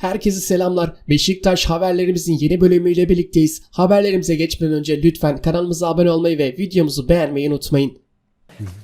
Herkese selamlar. Beşiktaş haberlerimizin yeni bölümüyle birlikteyiz. Haberlerimize geçmeden önce lütfen kanalımıza abone olmayı ve videomuzu beğenmeyi unutmayın.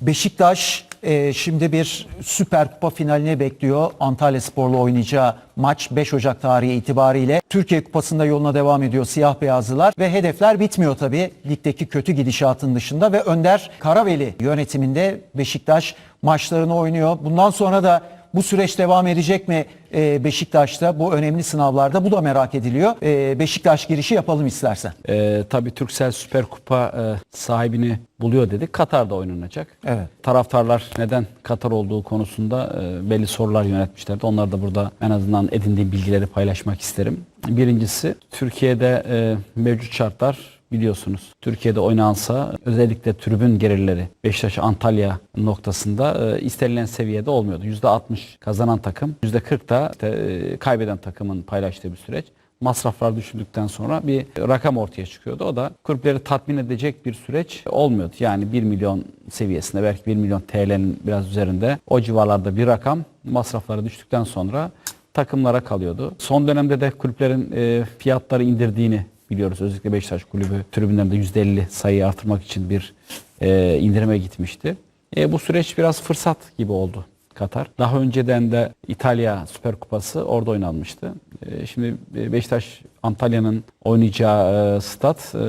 Beşiktaş e, şimdi bir Süper Kupa finaline bekliyor. Antalya Spor'la oynayacağı maç 5 Ocak tarihi itibariyle. Türkiye Kupası'nda yoluna devam ediyor siyah beyazlılar ve hedefler bitmiyor tabii. Ligdeki kötü gidişatın dışında ve Önder Karaveli yönetiminde Beşiktaş maçlarını oynuyor. Bundan sonra da bu süreç devam edecek mi e, Beşiktaş'ta bu önemli sınavlarda? Bu da merak ediliyor. E, Beşiktaş girişi yapalım istersen. Ee, tabii Türksel Süper Kupa e, sahibini buluyor dedik. Katar'da oynanacak. Evet. Taraftarlar neden Katar olduğu konusunda e, belli sorular yönetmişlerdi. Onlar da burada en azından edindiğim bilgileri paylaşmak isterim. Birincisi Türkiye'de e, mevcut şartlar biliyorsunuz. Türkiye'de oynansa özellikle tribün gelirleri Beşiktaş Antalya noktasında e, istenilen seviyede olmuyordu. %60 kazanan takım, %40 da işte, e, kaybeden takımın paylaştığı bir süreç masraflar düşündükten sonra bir rakam ortaya çıkıyordu. O da kulüpleri tatmin edecek bir süreç olmuyordu. Yani 1 milyon seviyesinde belki 1 milyon TL'nin biraz üzerinde o civarlarda bir rakam masrafları düştükten sonra takımlara kalıyordu. Son dönemde de kulüplerin e, fiyatları indirdiğini biliyoruz. Özellikle Beşiktaş kulübü tribünlerinde %50 sayıyı artırmak için bir e, indirime gitmişti. E, bu süreç biraz fırsat gibi oldu Katar. Daha önceden de İtalya Süper Kupası orada oynanmıştı. E, Şimdi Beşiktaş Antalya'nın oynayacağı e, stat e,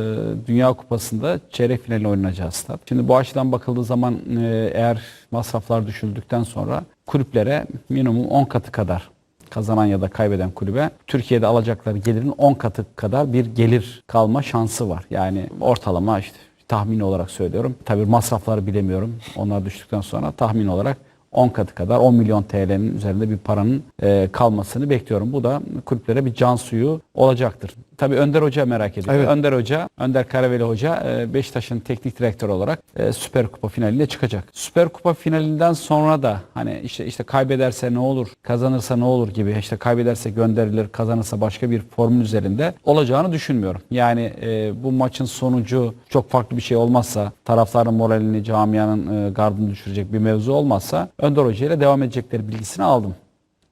Dünya Kupası'nda çeyrek finali oynanacağı stat. Şimdi bu açıdan bakıldığı zaman e, eğer masraflar düşüldükten sonra kulüplere minimum 10 katı kadar kazanan ya da kaybeden kulübe Türkiye'de alacakları gelirin 10 katı kadar bir gelir kalma şansı var. Yani ortalama işte tahmin olarak söylüyorum. Tabii masrafları bilemiyorum. Onlar düştükten sonra tahmin olarak 10 katı kadar 10 milyon TL'nin üzerinde bir paranın e, kalmasını bekliyorum. Bu da kulüplere bir can suyu olacaktır. Tabii Önder Hoca merak ediyor. Evet. Önder Hoca, Önder Karaveli Hoca e, Beşiktaş'ın teknik direktör olarak e, Süper Kupa finaline çıkacak. Süper Kupa finalinden sonra da hani işte işte kaybederse ne olur, kazanırsa ne olur gibi işte kaybederse gönderilir, kazanırsa başka bir formül üzerinde olacağını düşünmüyorum. Yani e, bu maçın sonucu çok farklı bir şey olmazsa, taraftarın moralini, camianın e, gardını düşürecek bir mevzu olmazsa Önder Hoca ile devam edecekleri bilgisini aldım.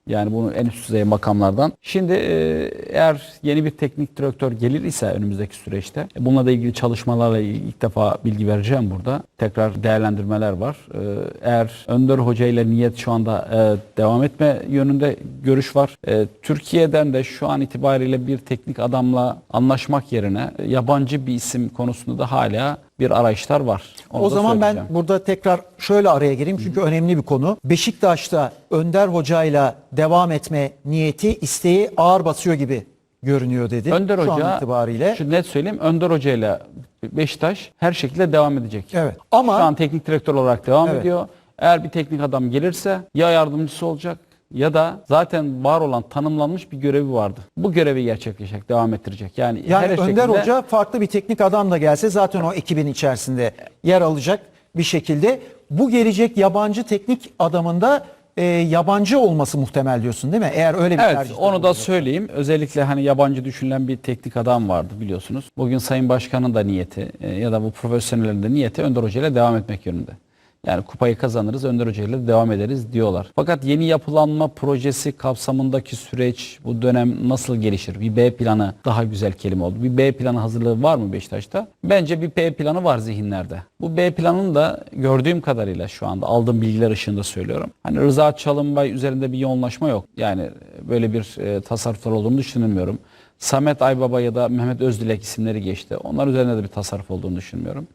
Yani bunu en üst düzey makamlardan. Şimdi e, eğer yeni bir teknik direktör gelir ise önümüzdeki süreçte e, bununla da ilgili çalışmalarla ilk defa bilgi vereceğim burada. Tekrar değerlendirmeler var. E, eğer Önder Hoca ile niyet şu anda devam etme yönünde görüş var. Türkiye'den de şu an itibariyle bir teknik adamla anlaşmak yerine yabancı bir isim konusunda da hala bir arayışlar var. Onu o zaman ben burada tekrar şöyle araya gireyim çünkü önemli bir konu. Beşiktaş'ta Önder Hoca'yla devam etme niyeti, isteği ağır basıyor gibi görünüyor dedi. Önder Şu Hoca an itibariyle. şu net söyleyeyim Önder Hoca ile Beşiktaş her şekilde devam edecek. Evet. Ama- şu an teknik direktör olarak devam Evet. ediyor. Eğer bir teknik adam gelirse ya yardımcısı olacak ya da zaten var olan tanımlanmış bir görevi vardı. Bu görevi gerçekleşecek, devam ettirecek. Yani, Yani her Önder şekilde- Hoca farklı bir teknik adam da gelse zaten o ekibin içerisinde yer alacak bir şekilde. Bu gelecek yabancı teknik adamında e, yabancı olması muhtemel diyorsun değil mi? Eğer öyle bir Evet onu da söyleyeyim. Özellikle hani yabancı düşünülen bir teknik adam vardı biliyorsunuz. Bugün Sayın Başkan'ın da niyeti e, ya da bu profesyonellerin de niyeti Önder Hoca ile devam etmek yönünde. Yani kupayı kazanırız Önder Hoca ile devam ederiz diyorlar. Fakat yeni yapılanma projesi kapsamındaki süreç bu dönem nasıl gelişir? Bir B planı daha güzel kelime oldu. Bir B planı hazırlığı var mı Beşiktaş'ta? Bence bir B planı var zihinlerde. Bu B planının da gördüğüm kadarıyla şu anda aldığım bilgiler ışığında söylüyorum. Hani Rıza Çalınbay üzerinde bir yoğunlaşma yok. Yani böyle bir e, tasarruflar olduğunu düşünmüyorum. Samet Aybaba ya da Mehmet Özdilek isimleri geçti. Onlar üzerinde de bir tasarruf olduğunu düşünmüyorum.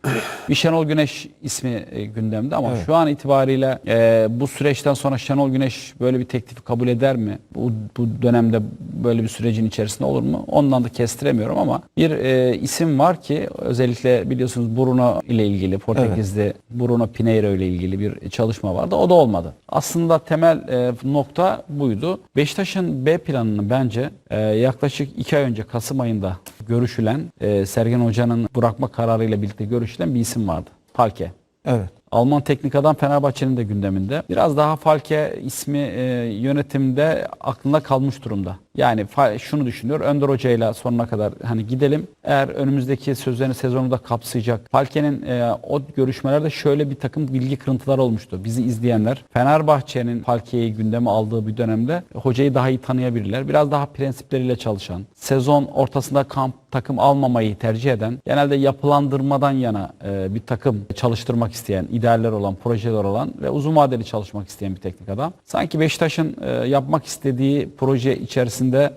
bir Şenol Güneş ismi e, gündemde ama şu an itibariyle e, bu süreçten sonra Şenol Güneş böyle bir teklifi kabul eder mi? Bu, bu dönemde böyle bir sürecin içerisinde olur mu? Ondan da kestiremiyorum ama bir e, isim var ki özellikle biliyorsunuz Bruno ile ilgili Portekiz'de Bruno Pinheiro ile ilgili bir çalışma vardı. O da olmadı. Aslında temel e, nokta buydu. Beşiktaş'ın B planını bence e, yaklaşık iki ay önce Kasım ayında görüşülen e, Sergen Hoca'nın bırakma kararıyla birlikte görüşülen bir isim vardı. Palke. Evet. Alman teknik adam Fenerbahçe'nin de gündeminde. Biraz daha Falke ismi e, yönetimde aklında kalmış durumda. Yani şunu düşünüyor. Önder Hoca ile sonuna kadar hani gidelim. Eğer önümüzdeki sözlerini sezonu da kapsayacak. Falke'nin e, o görüşmelerde şöyle bir takım bilgi kırıntılar olmuştu. Bizi izleyenler Fenerbahçe'nin Falke'yi gündeme aldığı bir dönemde hocayı daha iyi tanıyabilirler. Biraz daha prensipleriyle çalışan, sezon ortasında kamp takım almamayı tercih eden, genelde yapılandırmadan yana e, bir takım çalıştırmak isteyen, idealler olan, projeler olan ve uzun vadeli çalışmak isteyen bir teknik adam. Sanki Beşiktaş'ın e, yapmak istediği proje içerisinde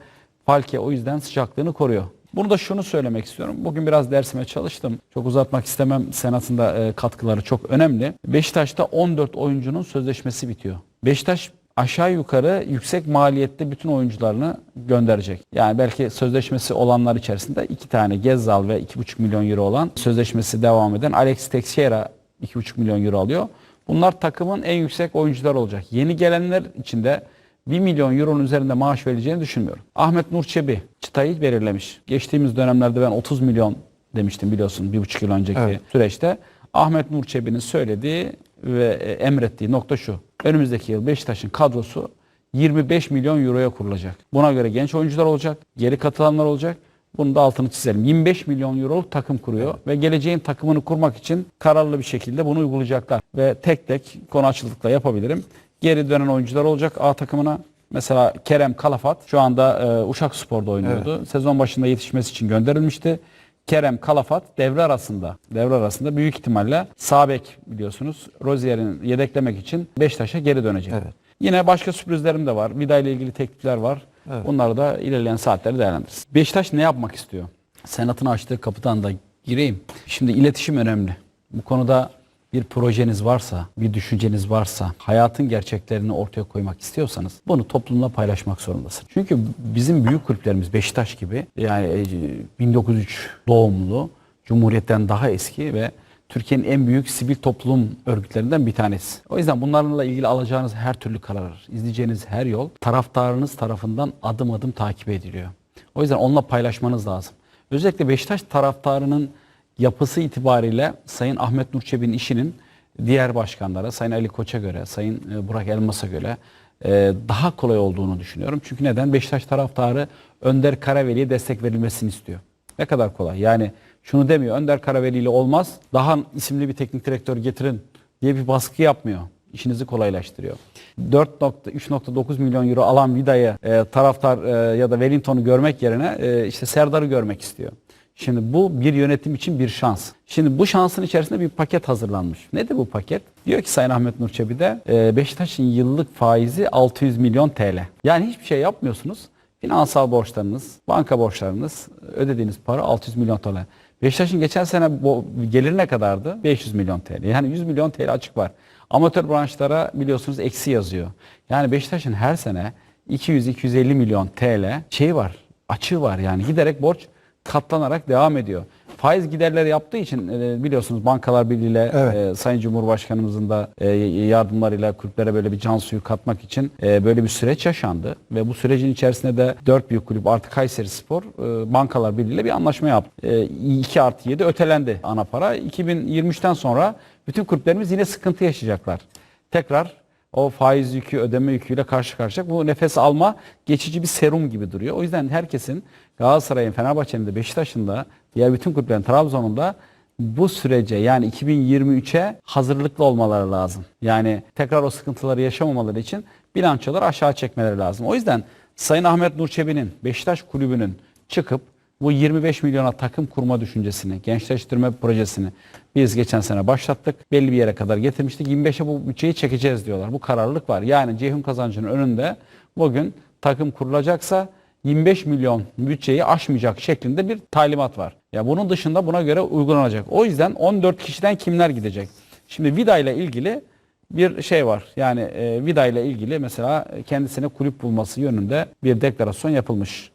Falke o yüzden sıcaklığını koruyor. Bunu da şunu söylemek istiyorum. Bugün biraz dersime çalıştım. Çok uzatmak istemem. Senat'ın da e, katkıları çok önemli. Beşiktaş'ta 14 oyuncunun sözleşmesi bitiyor. Beşiktaş aşağı yukarı yüksek maliyette bütün oyuncularını gönderecek. Yani belki sözleşmesi olanlar içerisinde iki tane Gezzal ve 2,5 milyon euro olan sözleşmesi devam eden Alex Teixeira 2,5 milyon euro alıyor. Bunlar takımın en yüksek oyuncular olacak. Yeni gelenler için de 1 milyon euronun üzerinde maaş verileceğini düşünmüyorum. Ahmet Nur Çebi çıtayı belirlemiş. Geçtiğimiz dönemlerde ben 30 milyon demiştim biliyorsun bir buçuk yıl önceki Evet. süreçte. Ahmet Nur Çebi'nin söylediği ve e, emrettiği nokta şu. Önümüzdeki yıl Beşiktaş'ın kadrosu 25 milyon euroya kurulacak. Buna göre genç oyuncular olacak, geri katılanlar olacak. Bunu da altını çizelim. 25 milyon euroluk takım kuruyor ve geleceğin takımını kurmak için kararlı bir şekilde bunu uygulayacaklar. Ve tek tek konu açıldıkla yapabilirim. Geri dönen oyuncular olacak A takımına. Mesela Kerem Kalafat şu anda e, Uşak Spor'da oynuyordu. Sezon başında yetişmesi için gönderilmişti. Kerem Kalafat devre arasında devre arasında büyük ihtimalle sağ bek biliyorsunuz. Rozier'in yedeklemek için Beşiktaş'a geri dönecek. Evet. Yine başka sürprizlerim de var. Vida ile ilgili teklifler var. Bunları da ilerleyen saatleri değerlendiririz. Beşiktaş ne yapmak istiyor? Senat'ın açtığı kapıdan da gireyim. Şimdi iletişim önemli. Bu konuda bir projeniz varsa, bir düşünceniz varsa, hayatın gerçeklerini ortaya koymak istiyorsanız bunu toplumla paylaşmak zorundasın. Çünkü bizim büyük kulüplerimiz Beşiktaş gibi yani e, 1903 doğumlu, Cumhuriyet'ten daha eski ve Türkiye'nin en büyük sivil toplum örgütlerinden bir tanesi. O yüzden bunlarla ilgili alacağınız her türlü karar, izleyeceğiniz her yol taraftarınız tarafından adım adım takip ediliyor. O yüzden onunla paylaşmanız lazım. Özellikle Beşiktaş taraftarının yapısı itibariyle Sayın Ahmet Nur Çebi'nin işinin diğer başkanlara, Sayın Ali Koç'a göre, Sayın e, Burak Elmas'a göre e, daha kolay olduğunu düşünüyorum. Çünkü neden? Beşiktaş taraftarı Önder Karaveli'ye destek verilmesini istiyor. Ne kadar kolay. Yani şunu demiyor. Önder Karaveli ile olmaz. Daha isimli bir teknik direktör getirin diye bir baskı yapmıyor. İşinizi kolaylaştırıyor. 4.3.9 milyon euro alan Vida'yı e, taraftar e, ya da Wellington'u görmek yerine işte Serdar'ı görmek istiyor. Şimdi bu bir yönetim için bir şans. Şimdi bu şansın içerisinde bir paket hazırlanmış. Nedir bu paket? Diyor ki Sayın Ahmet Nur Çebi de e, Beşiktaş'ın yıllık faizi 600 milyon TL. Yani hiçbir şey yapmıyorsunuz. Finansal borçlarınız, banka borçlarınız, ödediğiniz para 600 milyon TL. Beşiktaş'ın geçen sene bu geliri ne kadardı? 500 milyon TL. Yani 100 milyon TL açık var. Amatör branşlara biliyorsunuz eksi yazıyor. Yani Beşiktaş'ın her sene 200-250 milyon TL şey var, açığı var yani giderek borç katlanarak devam ediyor. Faiz giderleri yaptığı için e, biliyorsunuz Bankalar Birliği ile Evet. e, Sayın Cumhurbaşkanımızın da e, yardımlarıyla kulüplere böyle bir can suyu katmak için e, böyle bir süreç yaşandı. Ve bu sürecin içerisinde de 4 büyük kulüp artı Kayseri Spor e, Bankalar Birliği ile bir anlaşma yaptı. E, 2 artı 7 ötelendi ana para. 2023'ten sonra bütün kulüplerimiz yine sıkıntı yaşayacaklar. Tekrar o faiz yükü, ödeme yüküyle karşı karşıya. Bu nefes alma geçici bir serum gibi duruyor. O yüzden herkesin Galatasaray'ın, Fenerbahçe'nin de Beşiktaş'ın da diğer bütün kulüplerin Trabzon'un da bu sürece yani 2023'e hazırlıklı olmaları lazım. Yani tekrar o sıkıntıları yaşamamaları için bilançoları aşağı çekmeleri lazım. O yüzden Sayın Ahmet Nur Çebi'nin Beşiktaş kulübünün çıkıp bu 25 milyona takım kurma düşüncesini, gençleştirme projesini biz geçen sene başlattık. Belli bir yere kadar getirmiştik. 25'e bu bütçeyi çekeceğiz diyorlar. Bu kararlılık var. Yani Ceyhun Kazancı'nın önünde bugün takım kurulacaksa 25 milyon bütçeyi aşmayacak şeklinde bir talimat var. Ya bunun dışında buna göre uygulanacak. O yüzden 14 kişiden kimler gidecek? Şimdi Vida ile ilgili bir şey var. Yani e, Vida ile ilgili mesela kendisine kulüp bulması yönünde bir deklarasyon yapılmış.